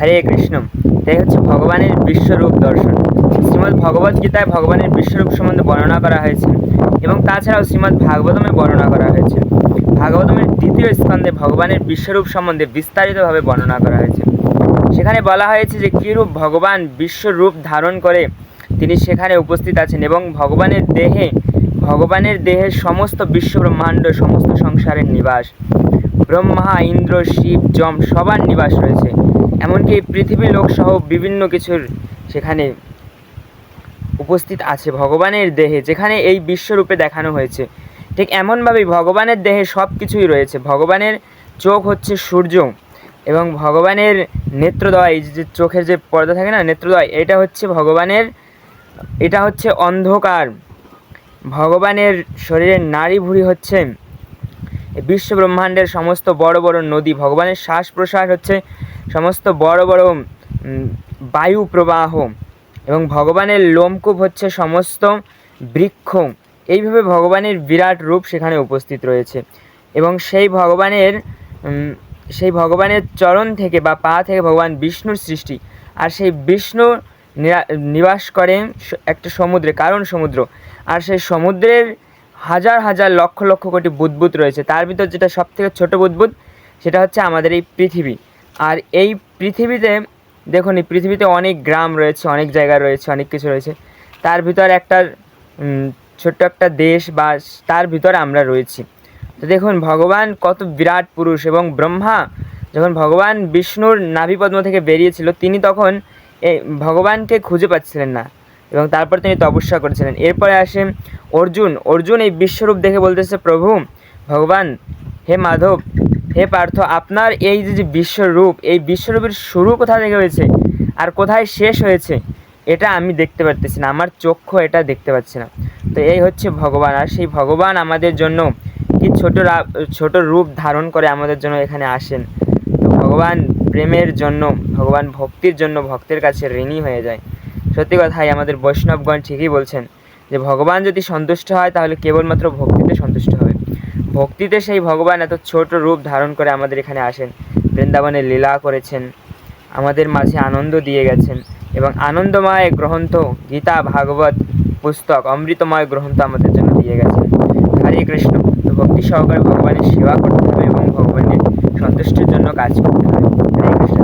হরে কৃষ্ণ। এটাই হচ্ছে ভগবানের বিশ্বরূপ দর্শন। শ্রীমদ্ ভগবদ গীতায় ভগবানের বিশ্বরূপ সম্বন্ধে বর্ণনা করা হয়েছে এবং তাছাড়াও শ্রীমদ্ ভাগবতমে বর্ণনা করা হয়েছে। ভাগবতমের দ্বিতীয় স্কন্ধে ভগবানের বিশ্বরূপ সম্বন্ধে বিস্তারিতভাবে বর্ণনা করা হয়েছে। সেখানে বলা হয়েছে যে কীরূপ ভগবান বিশ্বরূপ ধারণ করে তিনি সেখানে উপস্থিত আছেন এবং ভগবানের দেহে ভগবানের দেহে সমস্ত বিশ্ব ব্রহ্মাণ্ড সমস্ত সংসারের নিবাস। ব্রহ্মা, ইন্দ্র, শিব, যম সবার নিবাস রয়েছে। এমনকি পৃথিবীর লোকসহ বিভিন্ন কিছুর সেখানে উপস্থিত আছে ভগবানের দেহে, যেখানে এই বিশ্বরূপে দেখানো হয়েছে। ঠিক এমনভাবেই ভগবানের দেহে সব কিছুই রয়েছে। ভগবানের চোখ হচ্ছে সূর্য এবং ভগবানের নেত্রদয় যে চোখের যে পর্দা থাকে না নেত্রদয় এটা হচ্ছে ভগবানের, এটা হচ্ছে অন্ধকার। ভগবানের শরীরের নারী ভুঁড়ি হচ্ছে বিশ্ব ব্রহ্মাণ্ডের সমস্ত বড় বড় নদী। ভগবানের শ্বাস প্রশ্বাস হচ্ছে সমস্ত বড় বড় বায়ু প্রবাহ এবং ভগবানের লোমকূপ হচ্ছে সমস্ত বৃক্ষ। এইভাবে ভগবানের বিরাট রূপ সেখানে উপস্থিত রয়েছে এবং সেই ভগবানের সেই ভগবানের চরণ থেকে বা পা থেকে ভগবান বিষ্ণুর সৃষ্টি আর সেই বিষ্ণু নিবাস করে স- একটা সমুদ্রে। কারণ সমুদ্র? আর সেই সমুদ্রের হাজার হাজার লক্ষ লক্ষ কোটি বুদবুদ রয়েছে। তার ভিতর যেটা সব থেকে ছোটো বুদবুদ সেটা হচ্ছে আমাদের এই পৃথিবী। আর এই পৃথিবীতে, দেখুন, এই পৃথিবীতে অনেক গ্রাম রয়েছে, অনেক জায়গা রয়েছে, অনেক কিছু রয়েছে। তার ভিতর একটা ছোট্ট একটা দেশ বা তার ভিতরে আমরা রয়েছি। তো দেখুন, ভগবান কত বিরাট পুরুষ এবং ব্রহ্মা। যখন ভগবান বিষ্ণুর নাভিপদ্ম থেকে বেরিয়েছিল, তিনি তখন ভগবানকে খুঁজে পাচ্ছিলেন না এবং তারপর তিনি তপস্যা করেছিলেন। এরপরে আসে অর্জুন। অর্জুন এই বিশ্বরূপ দেখে বলতেছে, প্রভু, ভগবান, হে মাধব হে পার্থ, আপনার এই যে বিশ্বরূপ, এই বিশ্বরূপের শুরু কোথা থেকে হয়েছে? আর কোথায় শেষ হয়েছে? এটা আমি দেখতে পারতেছি না, আমার চক্ষু এটা দেখতে পাচ্ছি না। তো এই হচ্ছে ভগবান, আর সেই ভগবান আমাদের জন্য কি ছোট ছোট রূপ ধারণ করে আমাদের জন্য এখানে আসেন। তো ভগবান প্রেমের জন্য, ভগবান ভক্তির জন্য ভক্তের কাছে ঋণী হয়ে যায়। সত্যি কথাই আমাদের বৈষ্ণবগণ ঠিকই বলছেন যে, ভগবান যদি সন্তুষ্ট হয় তাহলে কেবলমাত্র ভক্তিতে সন্তুষ্ট হবে। ভক্তিতে সেই ভগবান এত ছোট রূপ ধারণ করে আমাদের এখানে আসেন। বৃন্দাবনে লীলা করেছেন, আমাদের মাঝে আনন্দ দিয়ে গেছেন এবং আনন্দময় গ্রন্থ গীতা, ভাগবত পুস্তক, অমৃতময় গ্রন্থ আমাদের জন্য দিয়ে গেছেন। হরে কৃষ্ণ, তো ভক্তি সহকারে ভগবানের সেবা করতে হবে এবং ভগবানের সন্তুষ্টির জন্য কাজ করতে হবে। হরে কৃষ্ণ